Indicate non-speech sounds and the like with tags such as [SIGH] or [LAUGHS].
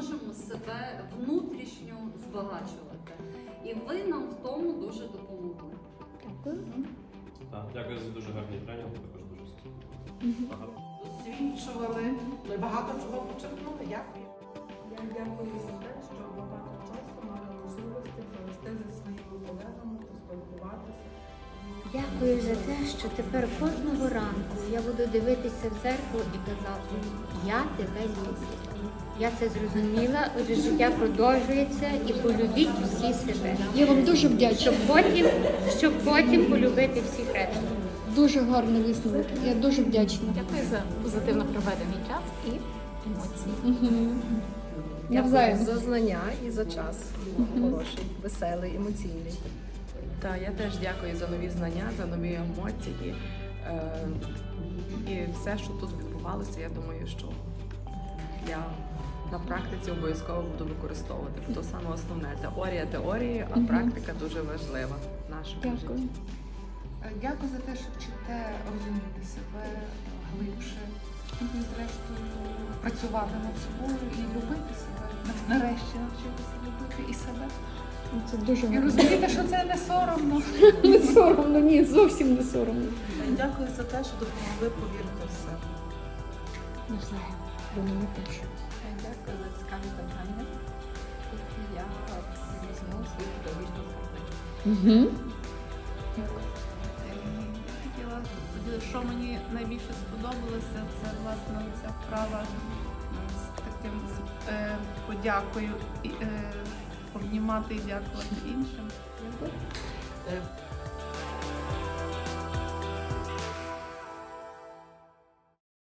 можемо себе внутрішньо збагачувати. І ви нам в тому дуже допомогли. Дякую. Так, дякую за дуже гарний тренінг, також дуже багато. Освічували. Ми багато чого почерпнули. Дякую. Дякую за те, що тепер кожного ранку я буду дивитися в зеркало і казати, я тебе люблю. Я це зрозуміла, отже, життя продовжується і полюбіть всі себе. Я вам дуже вдячна. Щоб потім, щоб потім полюбити всіх решт. Дуже гарний висновок. Я дуже вдячна. Дякую за позитивно проведений час і емоції. Угу. Дякую Навзаєм. за знання і за час. Хороший, веселий, емоційний. Та я теж дякую за нові знання, за нові емоції. Е, і все, що тут відбувалося, я думаю, що я на практиці обов'язково буду використовувати. Бо то саме основне теорія теорії, а практика дуже важлива в нашому Дякую. житті. Е, Дякую за те, що вчите розуміти себе глибше. І зрештою працювати над собою і любити себе. Нарешті навчитися любити і себе. Це дуже І гарно. розуміти, що це не соромно. [LAUGHS] Не соромно, ні, зовсім не соромно. Дякую за те, що допомогли повірити в себе. Навзаєм. До мене теж. Дякую за цікаві запитання. І я візьму свою педагогічну карточку. Угу. хотіла що мені найбільше сподобалося, це власне ця вправа е, з таким е, подякою і е, обнімати і дякувати іншим.